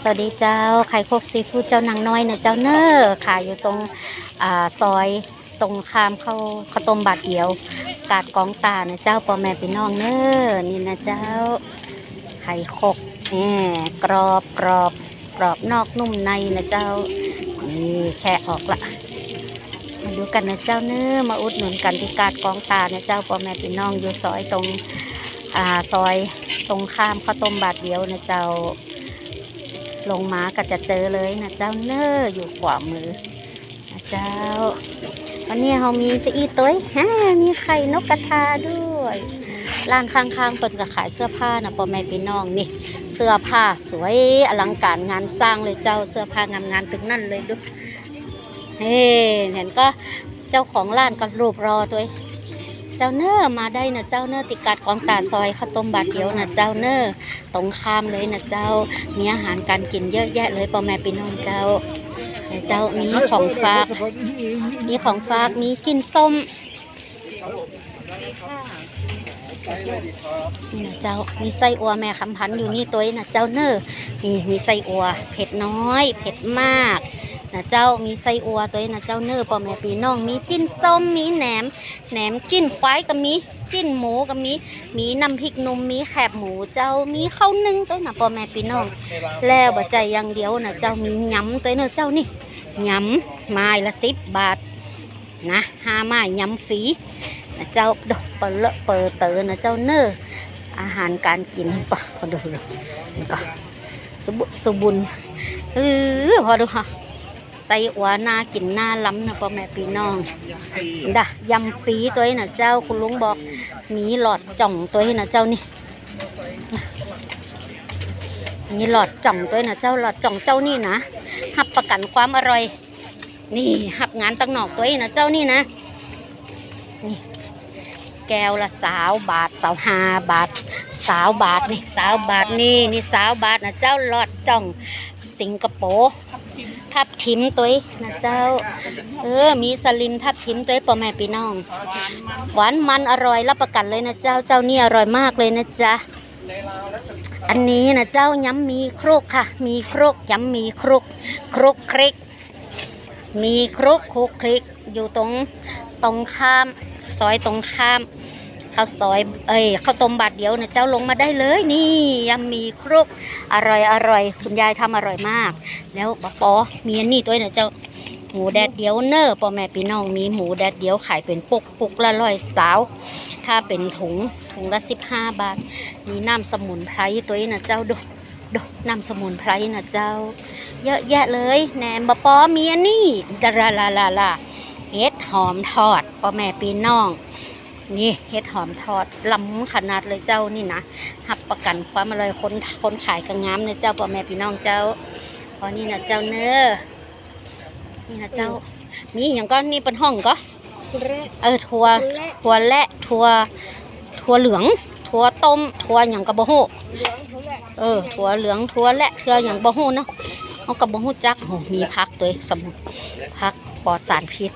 สวัสดีเจ้าไข่โคกซีฟู้ดเจ้านางน้อยนะเจ้าเนอขายอยู่ตรงอซอยตรงข้ามเข้าข้าวต้มบาทเดียว กาดกองตานะเจ้าปอแม่พี่น้องเนอนี่นะเจ้า ไข่โคกแหมกรอบกรอบกรอบนอกนุ่มในนะเจ้านี่แค่ออกละมาดูกันนะเจ้าเนอมาอุดหนุนกันที่กาดกองตานะเจ้าปอแม่พี่น้องอยู่ซอยตรงอ่าซอยตรงข้ามข้าวต้มบาทเดียวนะเจ้า ลงมาก็จะเจอเลยนะเจ้าเนออยู่ขวามือนะเจ้าวันนี้เรามีจะอีตัวฮะมีไข่นกกระทาด้วยร้านข้างๆเปิดก็ขายเสื้อผ้านะปอแม่พี่น้องนี่ เสื้อผ้าสวยอลังการงานสร้างเลยเจ้าเสื้อผ้างามงานๆถึงนั่นเลยดูเฮ้เห็นก็เจ้าของร้านก็รูปรอตัว เจ้าเนอร์มาได้นะเจ้าเนอร์ติกัดของตาซอยข้าวต้มบาทเดียวนะเจ้าเนอร์ตรงข้ามเลยนะเจ้า มีอาหารการกินเยอะแยะเลยพ่อแม่พี่น้องเจ้าเจ้ามีของฝาก มีของฝากมีจิ้นส้มนี่นะเจ้า มีไส้อัวแม่คำพันอยู่นี่ตัวนะเจ้าเนอนี่มีไส้อัว เผ็ดน้อย เผ็ดมาก นะเจ้ามีไส้อัวตัวนี้นะเจ้าเนื้อพ่อแม่พี่น้อง มีจิ้นส้มมีแหนมแหนมจิ้นควายก็มีจิ้นหมูก็มีมีน้ำพริกนุ่มมีแคบหมูเจ้ามีข้าวนึ่งตัวนะพ่อแม่พี่น้อง แล้วบ่ใจอย่างเดียวนะเจ้ามียำตัวนอะเจ้านี่ยำไม้ละสิบบาทนะห้าไม้ยำฟรีนะเจ้าดอกเปิดเลอะเปิดเตอนะเจ้าเนอะออาหารการกินปะขอดูดูนี่ก็สบุสบุนเออพอดูค่ะ ส่อัวหน้ากินหน้าล้ำนะพ่อแม่พี่น้องดะยำฟีตัวนี้นะเจ้าคุณลุงบอกมีหลอดจ่องตัวนี้นะเจ้านี่นี่หลอดจ่องตัวนะเจ้าหลอดจ่องเจ้านี่นะหับประกันความอร่อย นี่หับงานตังหนอกตัวนี้นะเจ้านี่นะนี่แก้วละสาวบาทสาวหาบาทสาวบาทนี่สาวบาทนี่นี่สาวบาทนะเจ้าหลอดจ่องสิงคโปร์ ทับทิมตัวนี้นะเจ้า เออ มีสลิมทับทิมตัวนี้พ่อแม่พี่น้อง หวานมันอร่อยรับประกันเลยนะเจ้า เจ้านี่อร่อยมากเลยนะจ๊ะ อันนี้นะเจ้าย้ำมีครกค่ะ มีครกย้ำมีครกครกคริก มีครกครกคริกอยู่ตรงตรงข้าม ซอยตรงข้าม ข้าวซอยเอ้ยข้าวต้มบาทเดียวนะเจ้าลงมาได้เลยนี่ย้ำมีครกอร่อยอร่อยคุณยายทำอร่อยมาก แล้วปอปอมีอันนี้ด้วยนะเจ้าหมูแดดเดียวเนอร์พ่อแม่พี่น้องมีหมูแดดเดียวขายเป็นปุกปุกละร้อยสาว ถ้าเป็นถุงถุงละสิบห้าบาท มีน้ำสมุนไพรตัวนี้นะเจ้าดูดูน้ำสมุนไพรนะเจ้า เยอะแยะเลยแหนมบะปอมีอันนี้ดาราลาลาลาเห็ดหอมทอดพ่อแม่ปีน้อง นี่เห็ดหอมทอดล้ำขนาดเลยเจ้านี่นะหับประกันความอร่อยคนคนขายกังงามเนอเจ้าพ่อแม่พี่น้องเจ้าพอนี่นะเจ้าเนอนี่นะเจ้ามีอย่างก็นี่เป็นห้องก็เออทัวทัวและทัวทัวเหลือง ทัวต้ม ทัวอย่างกระบะฮูเออทัวเหลืองทัวและทัวอย่างบะฮูเนาะเอากระบะฮูจักโหมีพักตัวสมุนพักปลอดสารพิษ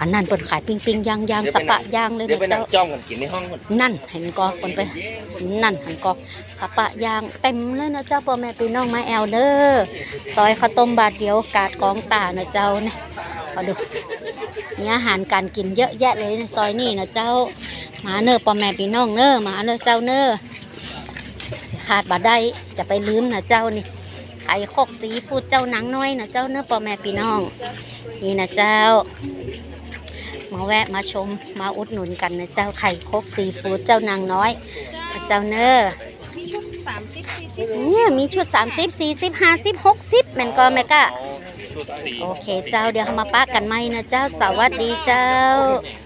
อันนั้นเปิดขายปิ้งปิ้งย่างย่างสปะย่างเลยเดี๋ยวนะไปนั่เจ้า งจ้องกันกินในห้องก่อนนั่นเห็นกอคนไป นั่นเห็นกอสปะย่างเต็มเลยนะเจ้าพ่อแม่พี่น้องมาแอลเด้อซอยข้าวต้มบาทเดียวกาดกองตานะเจ้าเนี่ยขอดูมีอาหารการกินเยอะแยะเลยในซอยนี่นะเจ้าหมาเนอพ่อแม่พี่น้องเนอหมาเนอเจ้าเนอขาดบ่ได้จะไปลืมนะเจ้านี่ไข่คกสีฟูดเจ้าหนังน้อยนะเจ้าเนอพ่อแม่พี่น้อง นี่นะเจ้า มาแวะมาชมมาอุดหนุนกันนะเจ้าไข่คกซีฟู้ดเจ้านางน้อยนะเจ้าเนอมีชุดสามสิบสี่สิบเนี่ยมีชุด30 40 50 60แม่นก็แม่กะชุดสีโอเคเจ้าเดี๋ยวเรามาปะกันไหมนะเจ้าสวัสดีเจ้า